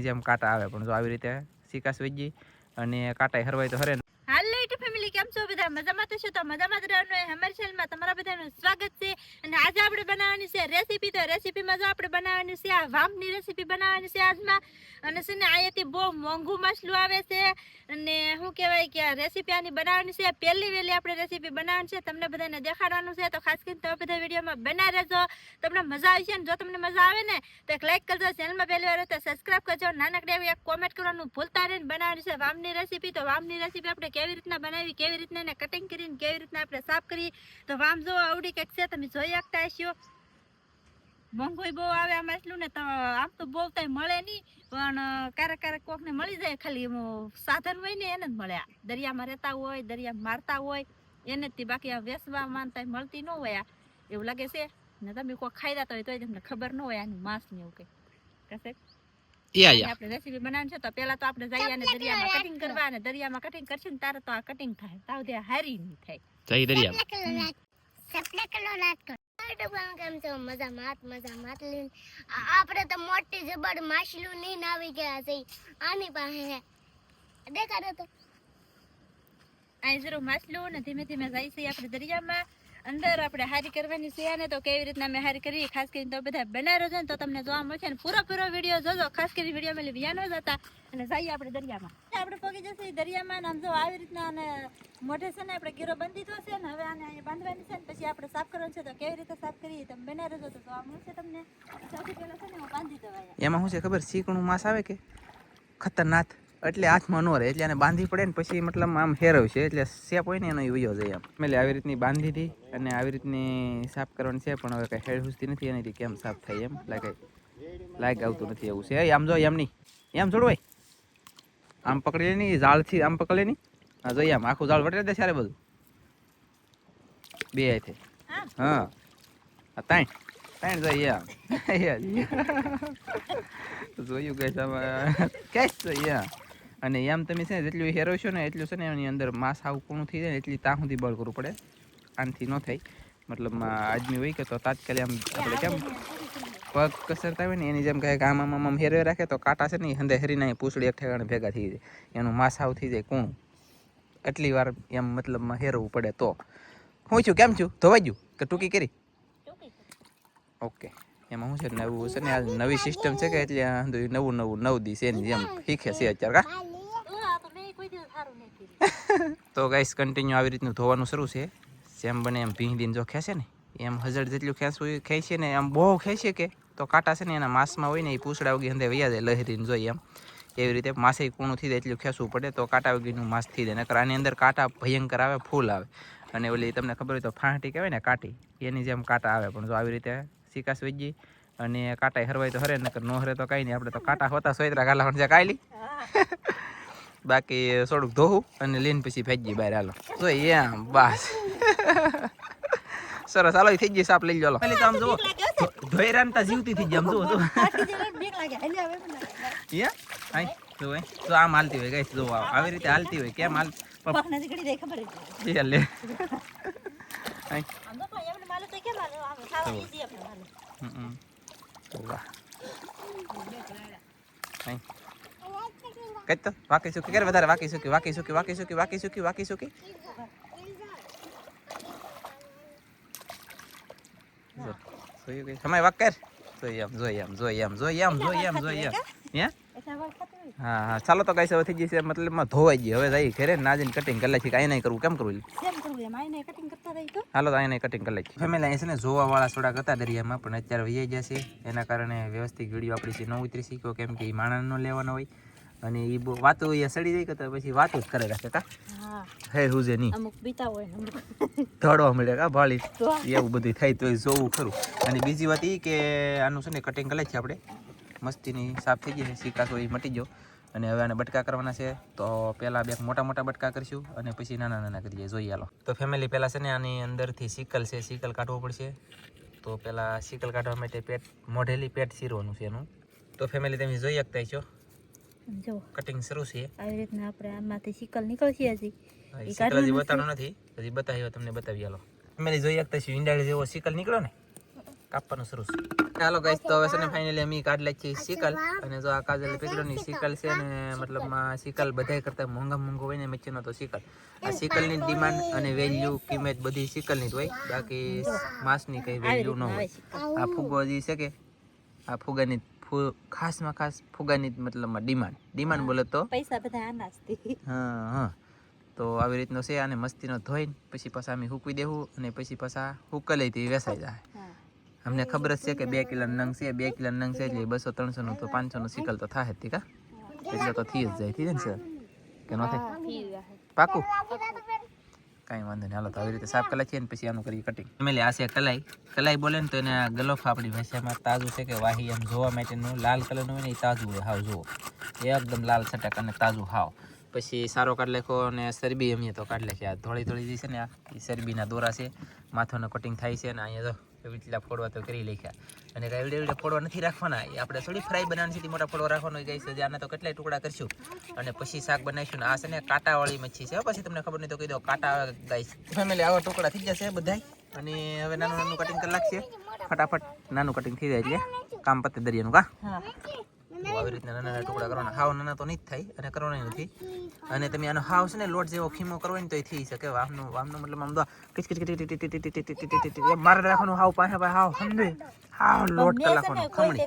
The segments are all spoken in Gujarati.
જેમ કાંટા આવે પણ જો આવી રીતે સિકાસ વેચી અને કાંટા હરવાય તો હરે ને. હાલો યુટ્યુબ ફેમિલી કેમ છો બધા મજામાં તો શું તો મજામાં જ રહેવાનું અમારી ચેનલમાં તમારા બધાનું સ્વાગત છે. અને આજે આપણે બનાવવાની છે રેસીપી તો રેસીપીમાં જો આપણે બનાવવાની છે આ વામની રેસીપી બનાવવાની છે આજમાં. અને છે ને અહીંયાથી બહુ મોંઘું મસલું આવે છે. અને શું કહેવાય કે રેસીપી આની બનાવવાની છે. પહેલી વહેલી આપણે રેસીપી બનાવવાની છે. તમને બધાને દેખાડવાનું છે. તો ખાસ કરીને તમે બધા વિડીયોમાં બના રહેજો. તમને મજા આવી છે ને જો તમને મજા આવે ને, તો એક લાઇક કરજો. ચેનલમાં પહેલી વાર તો સબસ્ક્રાઈબ કરજો. નાનકડી આવી એક કોમેન્ટ કરવાનું ભૂલતા રહીને બનાવવાની છે વામની રેસીપી તો વામની રેસીપી આપણે કેવી રીતના બનાવી, કેવી રીતના એને કટિંગ કરીને કેવી રીતના આપણે સાફ કરીએ? તો વામ જો આવડી કંઈક છે, તમે જોઈ શકતા હશો. મોંઘું બહુ આવે આમાં એટલું ને આમ તો બહુ કંઈ મળે નહીં. પણ ક્યારેક ક્યારેક કોકને મળી જાય ખાલી સાધન હોય ને એને જ મળે દરિયામાં રહેતા હોય, દરિયામાં મારતા હોય, એને જ બાકી આ વેસવા માનતા મળતી ન હોય એવું લાગે છે? ને તમે કોઈ ખાઈ જતા હોય તોય તમને ખબર ન હોય આનું માંસ ને એવું કઈ કશે યા યા. આપણે રેસીપી બનાવવાની છે તો પહેલા તો આપણે જઈએ અને દરિયામાં કટિંગ કરવા અને દરિયામાં કટિંગ કરશું ને તારે તો આ કટિંગ થાય. તાવ દે હારી નહીં થાય. જઈ દરિયા. આપણે તો મોટી જબર માછલું નીન આવી ગયા છે. આની પાસે દેખાડો તો. અહીં જરૂર માછલું ને ધીમે ધીમે જાય છે. આપણે દરિયામાં અંદર આપણે હારી કરવાની છે ને તો કેવી રીતના અમે હારી કરીએ? ખાસ કરીને તો બધા બનાવ્યો છે ને તો તમને જોવા મળશે ને પૂરો પૂરો વીડિયો જોજો. ખાસ કરીને વીડિયો મેં વ્યાનો જ જતા. અને જઈએ આપણે દરિયામાં. આપણે પગી જશે દરિયામાં આમ જો આવી રીતના અને મોઢે છે ને આપણે ગીરો બંધી દીધો છે ને હવે આને અહીંયા બાંધવાની છે ને પછી આપણે સાફ કરવાનું છે તો કેવી રીતે સાફ કરીએ તમે બનાવી રહેજો તો જોવા મળશે તમને. સૌથી પહેલાં છે ને હું બાંધી દેવાય એમાં શું છે ખબર? ચીકણું માંસ આવે કે? ખતરનાક. એટલે હાથમાં ન રહે, એટલે આને બાંધી પડે ને પછી મતલબ આમ હેરવશે એટલે સેપ હોય ને એનો વયો જાય આમ એટલે આવી રીતની બાંધી હતી અને આવી રીતની સાફ કરવાની છે, પણ હવે કંઈ હેડ નથી એની કેમ સાફ થાય એમ? લાગે, લાગ આવતું નથી એવું છે. આમ જો, એમ નહીં. એમ જોડવાય આમ પકડી લે નહીં, ઝાડથી આમ પકડે નહીં. હા જોઈએ આમ આખું ઝાડ વટે દે સારે બધું બે હાથે. હા. ત્રણ. ત્રણ જોઈએ આમ. જોયું કઈ આમાં? કેસ જોઈએ. અને એમ તમે છે ને જેટલું હેરવશો ને એટલું છે ને એની અંદર માંસ આવું પૂર્ણ થઈ જાય ને એટલી ત્યાં સુધી બળ કરવું પડે. આનથી ન થાય. મતલબ આદમી હોય કે તો તાત્કાલિક આમ આપણે કેમ પગ કસરતા હોય ને એની જેમ કહે કે આમ આમ આમ હેરવે રાખે તો કાંટા છે ને હંદે હરીને પૂછડી એક ઠેકાણે ભેગા થઈ જાય. એનું માંસ આવું થઈ જાય કૂણું. એટલી વાર એમ મતલબમાં હેરવું પડે તો. હું છું, કેમ છું? ધોવાઈ ગયું કે ટૂંકી કરી? ઓકે. એમાં શું છે? નવું છે ને આ નવી સિસ્ટમ છે કે એટલે નવું નવું નવ દિવસ એની જેમ શીખે છે અત્યારે, કા આ તો મેં કોઈ દિવસ સારું નહીં કર્યું તો ગાઈસ કન્ટિન્યુ આવી રીતનું ધોવાનું શરૂ છે. જેમ બને એમ ભીંડીને જો ખેંચે ને એમ હજળ જેટલું ખેંચવું ખેંચે ને એમ બહુ ખેંચે કે તો કાંટા છે ને એના માસમાં હોય ને એ પૂછડા વગી અંદર વૈયા જાય લહેરીને જોઈએ એમ. એવી રીતે માસે કૂણું થઈ જાય એટલું ખેંચવું પડે તો કાંટા વગીનું માસ થઈ જાય નકર આની અંદર કાંટા ભયંકર આવે ફૂલ આવે. અને ઓલી તમને ખબર હોય તો ફાંટી કહેવાય ને કાંટી એની જેમ કાંટા આવે. પણ જો આવી રીતે સિકાસ વેચી અને કાંટા હરવાય તો હરે નકર નો હરે તો કાંઈ નહીં. આપણે તો કાંટા હોતા સોયત્રા ગાલા પણ કાંઈ બાકી થોડુંક ધોવું અને લઈને પછી ફેંકી બહાર હાલો. તો એમ બસ. સરસ હાલો થઈ ગઈ સાપ લઈ લો પેલી તો આમ જુઓ. ધોઈ રાંધતા જીવતી થઈ જાય આમ જુઓ જુઓ. જો આમ હાલતી હોય કઈ જુઓ આવી રીતે હાલતી હોય કેમ હાલ. લે. તો તો. વાહ. કઈ તો વાકી સુકી કરે વધારે વાકી સુકી વાકી સુકી વાકી સુકી વાકી સુકી વાકી સુકી. સમય વાક કર. જોઈ આમ જોઈ આમ જોઈ આમ જોઈ આમ જોઈ આમ જોઈ હે. હા હા ચાલો તો કઈ હવે થઈ જશે મતલબમાં ધોવાઈ ગઈ. હવે જઈ ઘરે ના જઈને કટિંગ કરી નાખી કાંઈ નહીં કરવું કેમ કરવું? હાલો તો અહીંયા કટિંગ કરી લઈએ ફેમિલી અહીં છે ને જોવા વાળા થોડાક હતા દરિયામાં પણ અત્યારે વૈયા ગયા છે. એના કારણે વ્યવસ્થિત વીડિયો આપણી છે ન ઉતરી શીખ્યો કેમ કે એ માણસ નો લેવાનો હોય. અને એ બહુ વાતો અહીંયા સડી જાય કે પછી વાતો જ કરે રાખે કા? હા. હુજે નહીં અમુક બીતા હોય ધડવા મળે કા ભાળી? એવું બધું થાય તો જોવું ખરું. અને બીજી વાત એ કે આનું છે ને કટિંગ કરે છે આપણે. મસ્તીની સાફ થઈ ગઈ છે તો એ મટી ગયો. અને હવે આને બટકા કરવાના છે. તો પહેલાં બે મોટા મોટા બટકા કરીશું અને પછી નાના નાના કરીએ. જોઈએ હાલો તો ફેમિલી પહેલાં છે ને આની અંદરથી સિકલ છે. સિકલ કાઢવો પડશે. તો પહેલાં સિકલ કાઢવા માટે પેટ મોઢેલી પેટ શીરવાનું છે એનું. તો ફેમિલી તમે જોઈ શકતા છો જો કટિંગ શરૂ છે. આવી રીતના આપણે આમાંથી સિકલ નીકળશે હજી. એ હજી કાઢવાનું નથી. હજી બતાવ્યો તમને બતાવી હાલો અમે જોઈ શકતા છીએ ઈંડાળી જેવો સિકલ નીકળ્યો ને કાપવાનું શરૂ છે. ચાલો ગાઈસ તો હવે છે ને ફાઇનલી અમે કાઢ છીએ સિકલ અને જો આ કાજલ પકડ્યો ની સિકલ છે ને મતલબ સિકલ બધાય કરતા મોંઘા મોંઘો હોય ને મેચનો તો સિકલ આ સિકલની ડિમાન્ડ અને વેલ્યુ કિંમત બધી સિકલની જ હોય. બાકી માંસની કઈ વેલ્યુ ન હોય. આ ફુગો જે છે કે આ ફુગાની ખાસમાં ખાસ ફુગાની જ મતલબમાં ડિમાન્ડ. ડિમાન્ડ બોલે તો? પૈસા બધા આનાજથી હા હા. તો આવી રીતનો છે અને મસ્તીનો ધોઈને પછી પાછા અમે હૂકવી દેવું અને પછી પાછા હુકલેથી વેસાઈ જાય. અમને ખબર જ છે કે બે કિલો નંગ છે બે કિલો નંગ છે એટલે બસો ત્રણસો નું તો પાંચસો નું સિકલ તો થાય કા? એટલે તો થઈ જ જાય થઈ જાય ને સર? કે ન થાય? પાકું. કાંઈ વાંધો નહીં. હાલો, તો આવી રીતે સાફ કલાઈ છે પછી આનું કરીએ કટિંગ ફેમિલી આ છે કલાઈ. કલાઈ બોલે ને તો એને ગલોફ આપણી ભાષામાં તાજું છે કે વાહી એમ જોવા માટેનું લાલ કલરનું હોય ને એ તાજું હોય. હાવ, જુઓ. એકદમ લાલ છટક અને તાજું, હાવ. પછી સારો કાઢ લેખો અને સરબી એમ તો કાઢ લેખે આ થોડી થોડી જે છે ને આ, એ સરબીના દોરા છે. માથાનું કટિંગ થાય છે ને અહીંયા જો એટલા ફોડવા તો કરી લખ્યા. અને એવડે એવડે ફોડવા નથી રાખવાના. એ આપણે થોડી ફ્રાય બનાવવાની છે મોટા ફોડવા રાખવાનો ગઈ છે. આના તો કેટલાય ટુકડા કરશું. અને પછી શાક બનાવીશું. ને આ છે ને કાંટાવાળી મચ્છી છે પછી તમને ખબર નહીં તો કહી દો કાંટા ગાય ફેમિલી આવા ટુકડા થઈ જશે બધાય. અને હવે નાનું નાનું કટિંગ કરી લાગશે ફટાફટ નાનું કટિંગ થઈ જાય એટલે કામ પતે દરિયાનું, કા? આવી રીતના નાના નાના ટુકડા કરવાના. હાવ નાના તો નહીં જ થાય અને કરવાના નથી. અને તમે આનો હાવ છે ને લોટ જેવો ખીમો કરો ને તો એ થઈ શકે. વામનો વામનો મતલબ આમ તો કિચ કિચ કિચ મારે રાખવાનું હાવ પાસે પાસે હાવ સમજે હાવ લોટ કરી ખમણી.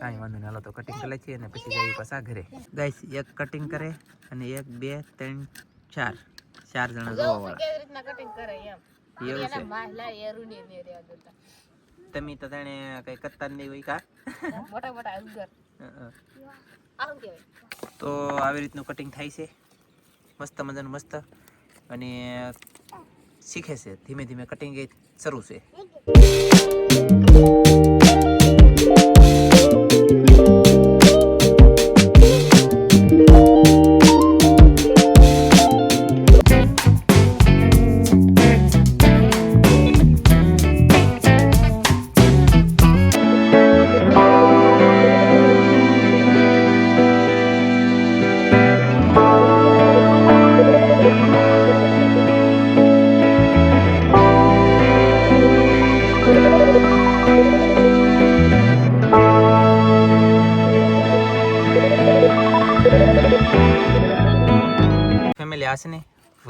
કાંઈ વાંધો નહીં. હાલો તો કટિંગ કરી છે અને પછી જઈ પાછા ઘરે. ગાઈસ એક કટિંગ કરે અને એક બે ત્રણ ચાર. ચાર જણા જોવા વાળા એવી છે. તમે તો જાણે કઈ કરતા નહીં હોય કા? હં, હં. તો આવી રીતનું કટિંગ થાય છે. મસ્ત મજાનું મસ્ત. અને શીખે છે. ધીમે ધીમે કટિંગ એ શરૂ છે.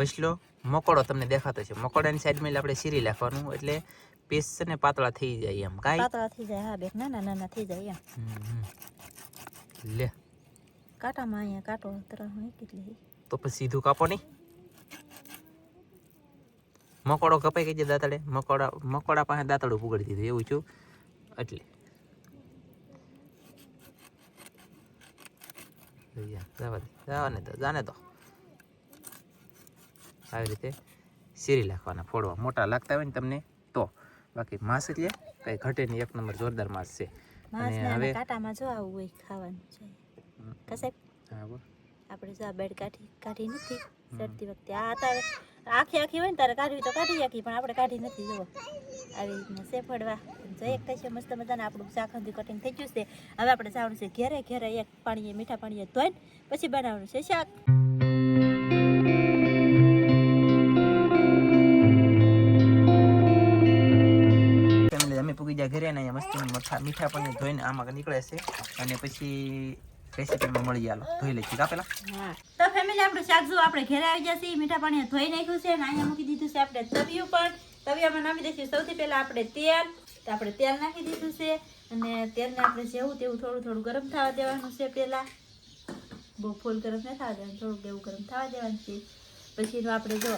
વસલો મકોડો તમને દેખાતો છે. મકોડાની સાઈડમાં એટલે આપણે સીરી નાખવાનું એટલે પીસ છે ને પાતળા થઈ જાય એમ. કાંઈ? પાતળા થઈ જાય. હા બેક નાના નાના થઈ જાય એમ. લે. કાંટામાં અહીંયા કાંટો તરફ હોય કેટલી તો પછી સીધું કાપો નહીં. મકોડો કપાઈ ગઈ છે દાંતડે. મકોડા મકોડા પાસે દાંતડું પુગડી દીધું. એવું છું એટલે. જવા દે. જવા ને તો જાને તો. આવી રીતે સીરી નાખવાના ફોડવા. મોટા લાગતા હોય ને તમને તો. બાકી માંસ એટલે કઈ ઘટે નહીં એક નંબર જોરદાર માંસ છે. અને હવે કાંટામાં જો આવું હોય ખાવાનું છે. કસે આપણે જો આ બેડ કાઢી કાઢી નથી ચડતી વખતે. આ તારે આખી આખી હોય ને તારે કાઢવી તો કાઢી આખી પણ આપણે કાઢી નથી જુઓ. આવી રીતના છે ફળવા જો એક થાય છે મસ્ત મજાના આપણું શાકંદી કટિંગ થઈ ગયું છે. હવે આપણે જવાનું છે ઘેરે ઘેરે એક પાણીએ મીઠા પાણીએ ધોઈને પછી બનાવવાનું છે શાક. ગયા ઘરે ને મસ્તી મઠા મીઠા પણ ધોઈને આમાં નીકળે છે. અને પછી રેસીપીમાં મળી આલો. ધોઈ લઈશું કા પેલા તો ફેમિલી આપણું શાક જો આપણે ઘરે આવી જશે મીઠા પાણી ધોઈ નાખ્યું છે અને અહીંયા મૂકી દીધું છે આપણે તવિયું પણ તવિયામાં નાખી દઈશું. સૌથી પહેલા આપણે તેલ, તો આપણે તેલ નાખી દીધું છે. અને તેલને આપણે જેવું તેવું થોડું થોડું ગરમ થવા દેવાનું છે પહેલા. બહુ ફૂલ ગરમ ન થવા દેવાનું, થોડુંક એવું ગરમ થવા દેવાનું છે. પછી એનું આપણે જો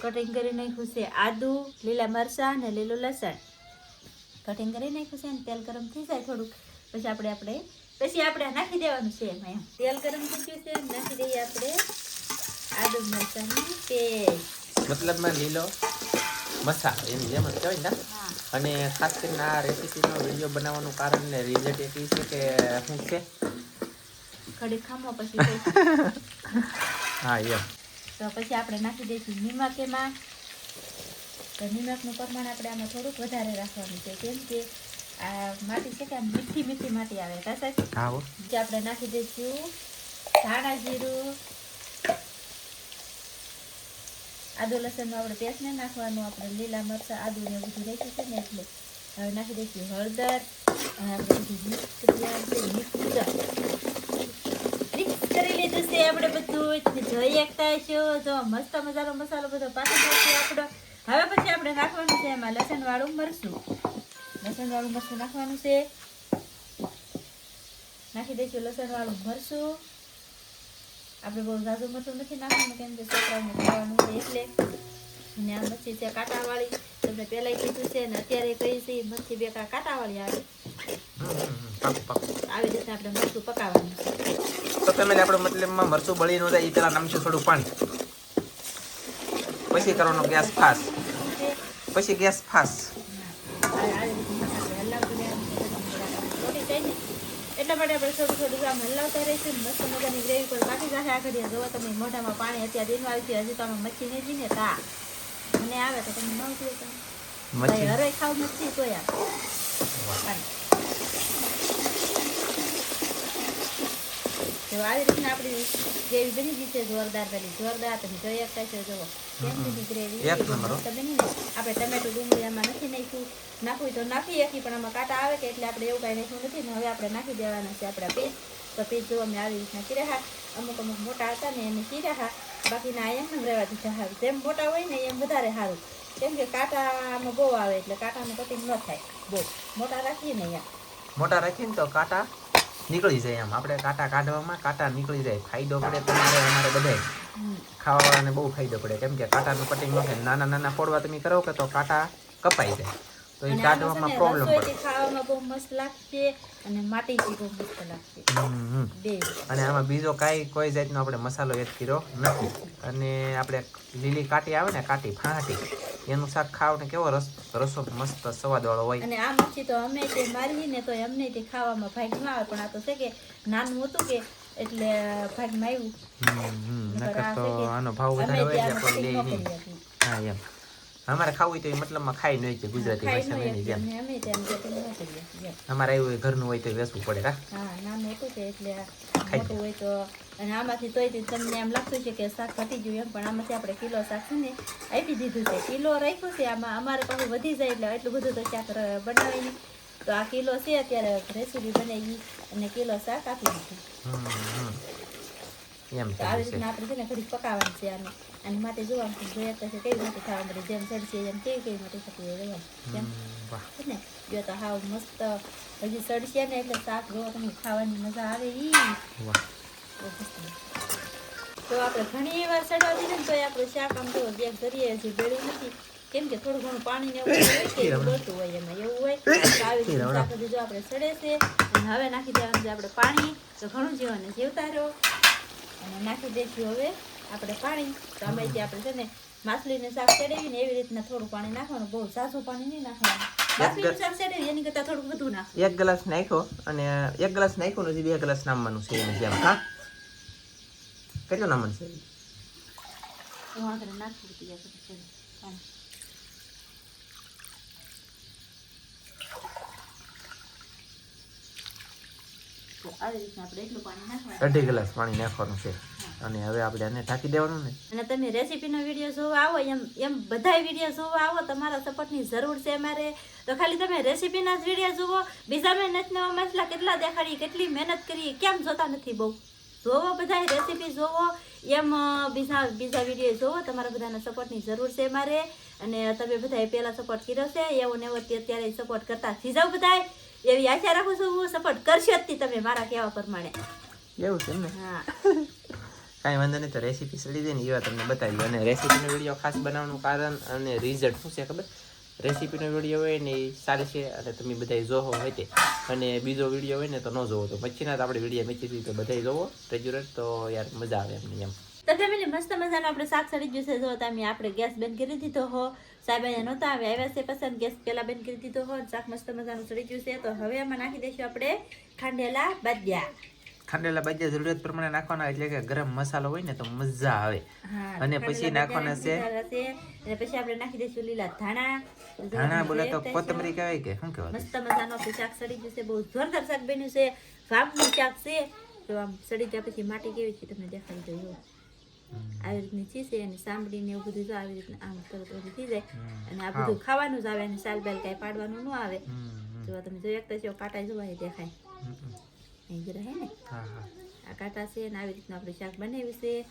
કટિંગ કરી નાખ્યું છે આદુ, લીલા મરચાં અને લીલું લસણ. કટિંગ કરી નાખ્યું છે અને તેલ ગરમ થઈ જાય થોડુંક. પછી આપણે આપણે પછી આપણે નાખી દેવાનું છે એમાં એમ. તેલ ગરમ થઈ ગયું છે નાખી દઈએ આપણે આદુ મરચાની પેસ્ટ. મતલબમાં લીલો મસાલો એની જેમ જ કહેવાય ને. અને ખાસ કરીને આ રેસીપીનો વીડિયો બનાવવાનું કારણ ને રિઝલ્ટ એક છે કે શું છે? ઘડી ખામો પછી હા એમ. તો પછી આપણે નાખી દઈશું નિમક એમાં. તો નિમકનું પ્રમાણ આપણે આમાં થોડુંક વધારે રાખવાનું છે. કેમ કે આ માટી છે કે આમ મીઠી મીઠી માટી આવે. કા સાહેબ? જે આપણે નાખી દઈશું ધાણા જીરું આદુ લસણનું આપણે પેસ્ટ નાખવાનું આપણે લીલા મરચાં આદુ ને બધું રાખ્યું છે ને એટલે હવે નાખી દઈશું હળદર અને આપણે બધું મિક્સ મિક્સ કરી લીધું છે આપણે બધું. જોઈ શકતા છો જો મસ્ત મજાનો મસાલો બધો પાછો આપણો. હવે પછી આપણે નાખવાનું છે એમાં લસણ વાળું મરચું. લસણ વાળું મરચું નાખવાનું છે. નાખી દઈશું લસણ વાળું મરચું. આપણે બહુ ઝાઝું મરચું નથી નાખવાનું, કેમ કે છોકરાઓને ખાવાનું છે એટલે. અને આ મચ્છી છે કાંટાવાળી. તમને પહેલાં કીધું છે ને અત્યારે કહી છે મચ્છી બે કાંટાવાળી આવે. આવી રીતના આપણે મરચું પકાવવાનું છે. તો તમે આપણે મતલબમાં મરચું બળી ન જાય એ પેલા નામશે થોડું પાણી. પછી કરવાનો ગેસ ફાસ પછી ગેસ ફાસ. એટલા માટે આપણે થોડું થોડું આમ હલાવતા રહીશું મસ્ત મજાની ગ્રેવી પર બાકી જશે. આગળ જોવો તમે મોઢામાં પાણી અત્યારે દિનમાં આવી હજી તો અમે મચ્છી નહીં ને તા. મને આવે તો તમે ન પીઓ તમે. હરે ખાવ મચ્છી તો આવે તો આવી રીતના આપણી ગ્રેવી બની ગઈ છે જોરદાર પેલી જોરદાર તમે જોઈ શકતા છો જુઓ. કેમ ગ્રેવી? બની ને આપણે ટમેટું ડુંગળી આમાં નથી નાખ્યું. નાખવું તો નાખી શકીએ પણ આમાં કાંટા આવે કે એટલે આપણે એવું કાંઈ નાખ્યું નથી ને હવે આપણે નાખી દેવાના છે આપણા પેજ તો પેજ જો અમે આવી રીતના ચીરાહા અમુક અમુક મોટા હતા ને એને ચીરાહા બાકીના એમ એમ રહેવા દીધા સારું જેમ મોટા હોય ને એમ વધારે સારું કેમ કે કાંટામાં બહુ આવે એટલે કાંટાનું કટિંગ ન થાય. બહુ. મોટા રાખીએ ને અહીંયા. મોટા રાખીને તો કાંટા નીકળી જાય આમ આપણે કાંટા કાઢવામાં કાંટા નીકળી જાય. ફાયદો પડે તમારે, અમારે હમ. ખાવાવાળાને બહુ ફાયદો પડે. કેમ કે કાંટાનું કટિંગ નાના નાના ફોડવા તમે કરો કે તો કાંટા કપાઈ જાય. તો એ કાઢવામાં પ્રોબ્લેમ પડે. ખાવામાં બહુ મસ્ત લાગશે અને માટીથી બહુ મસ્ત લાગશે. બે. અને આમાં બીજો કાંઈ કોઈ જાતનો આપણે મસાલો એડ કર્યો નથી. અને આપણે લીલી કાટી આવે ને કાટી ફાટી એનું શાક ખાવ ને કેવો રસ રસો મસ્ત સ્વાદવાળો હોય. અને આ મચ્છી તો અમે તે મારી ને તો એમને તે ખાવામાં ભાગમાં આવે પણ આ તો છે કે નાનું હતું કે એટલે ભાગમાં આવ્યું. નકર તો આનો ભાવ વધારે હોય એટલે કોઈ લે નહીં. હા એમ. અમારે ખાવું હોય તો એ મતલબમાં ખાઈ નહીં છે ગુજરાતી ભાષામાં એની જેમ. અમારે હોય ઘરનું હોય તો વેસવું પડે હા કે એટલે મોટું હોય તો અને આમાંથી તોય તમને એમ લાગતું છે કે શાક ઘટી ગયું એમ પણ આમાંથી આપણે કિલો શાક છે ને આપી દીધું છે. કિલો રાખ્યું છે આમાં અમારે પાછું વધી જાય એટલે એટલું બધું તો શાક બનાવી નહીં તો આ કિલો છે અત્યારે રેસીપી બનાવી અને કિલો શાક આપી દીધું. એમ તો આવી રીતના આપણે છે ને ઘડીક પકાવવાનું છે આને. અને માટે જોવાનું છે જોઈએ તો કેવી રીતે ખાવા મળે જેમ સડશે એમ કેવી કેવી માટે થતી હોય છે ને? જો તો હાવ મસ્ત હજી સડશે ને એટલે શાક જો તમને ખાવાની મજા આવે ઈ. તો આપણે ઘણી વાર ચડાવી ને તો આપણે શાક આમ તો બેગ કરીએ હજી બેડું નથી. કેમ કે થોડું ઘણું પાણી ને એવું હોય કે હોય એમાં એવું હોય. આવી રીતે જો આપણે સડે છે અને હવે નાખી દેવાનું છે આપણે પાણી. તો ઘણું જીવન જીવતા રહો. અને નાખી દઈશું હવે આપણે પાણી. તો આમાં આપણે છે ને માછલીને શાક ચડાવીને એવી રીતના થોડું પાણી નાખવાનું બહુ સાસુ પાણી નહીં નાખવાનું. નાખ એક ગ્લાસ નાખ્યો અને એક ગ્લાસ નાખ્યો ને હજી બે ગ્લાસ નામવાનું છે એની જેમ. હા? કેટલું નામવાનું છે હું આગળ નાખી દીધી આ બધું ચડી પાણી તો આવી રીતના આપણે એટલું પાણી નાખવાનું. અઢી ગ્લાસ પાણી નાખવાનું છે. અને હવે આપણે આને ઢાંકી દેવાનું ને. અને તમે રેસીપીનો વીડિયો જોવા આવો એમ એમ બધાય વીડિયો જોવા આવો તમારા સપોર્ટની જરૂર છે અમારે. તો ખાલી તમે રેસીપીના જ વીડિયો જુઓ બીજા મેં નથી નવા મસલા કેટલા દેખાડી કેટલી મહેનત કરી કેમ જોતા નથી બહુ. જોવો બધાય રેસીપી જોવો એમ બીજા બીજા વીડિયો જોવો તમારા બધાના સપોર્ટની જરૂર છે મારે અને તમે બધાએ પહેલાં સપોર્ટ કર્યો છે એવો ને એવો તે અત્યારે સપોર્ટ કરતા થઈ જાઓ બધાય. એવી આશા રાખું છું હું સપોર્ટ કરશો જ તમે મારા કહેવા પ્રમાણે. એવું છે ને હા. કાંઈ વાંધો નહીં તો રેસીપી સડી દે ને એવા તમને બતાવી. અને રેસીપીનો વીડિયો ખાસ બનાવવાનું કારણ અને રિઝલ્ટ શું છે ખબર? રેસીપીનો વીડિયો હોય ને એ સારી છે અને તમે બધાય જોવો હોય તે. અને બીજો વીડિયો હોય ને તો ન જોવો. તો પછીના તો આપણે વીડિયો મેચી તો બધાય જોવો. રેગ્યુલર તો યાર મજા આવે એમને એમ. તો ફેમિલી મસ્ત મજાનું આપણે શાક સડી ગયું છે. જો તમે આપણે ગેસ બંધ કરી દીધો હો. સાહેબ અહીંયા નહોતા આવે આવ્યા છે પસંદ. ગેસ પહેલાં બંધ કરી દીધો હો. શાક મસ્ત મજાનું સડી ગયું છે. તો હવે એમાં નાખી દઈશું આપણે ખાંડેલા બાજ્યા ખાંડેલા બાજ્યા જરૂરિયાત પ્રમાણે નાખવાના એટલે કે ગરમ મસાલો હોય ને તો મજા આવે. અને પછી નાખવાના છે? અને પછી આપણે નાખી દઈશું લીલા ધાણા. ધાણા બોલે તો. કોથમરી કહેવાય કે શું કહેવાય મસ્ત મજાનું શાક સડી ગયું છે. બહુ જોરદાર શાક બન્યું છે. વામનું શાક છે. તો આમ સડી ગયા પછી માટી કેવી છે તમને દેખાડી દઉં આવી રીતની ચીઝ અને સાંભળી એવું બધું જો આવી રીતના આમ તરત ઓલું થઈ જાય. અને આ બધું ખાવાનું જ આવે અને સાલ બેલ કાંઈ પાડવાનું ન આવે. જો તમે જોઈ શકતા છો કાંટા જોવાય દેખાય. અહીં જ રહે ને. આ કાંટા છે અને આવી રીતનું આપણે શાક બનાવ્યું છે.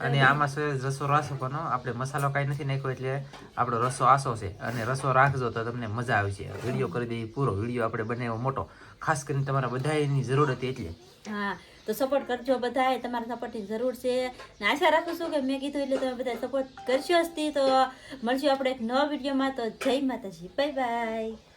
અને આમાં આપણે મસાલો કાંઈ નથી નાખ્યો એટલે આપણો રસો આસો છે. અને રસો રાખજો તો તમને મજા આવશે. વીડિયો કરી દઈએ પૂરો. વીડિયો આપણે બનાવ્યો મોટો. ખાસ કરીને તમારા બધાની જરૂર હતી એટલે. હા. તો સપોર્ટ કરજો બધાએ, તમારા સપોર્ટની જરૂર છે. ને આશા રાખું છું કે મેં કીધું એટલે તમે બધા સપોર્ટ કરશો જ તો મળશું આપણે એક નવા વિડીયોમાં તો જય માતાજી. Bye bye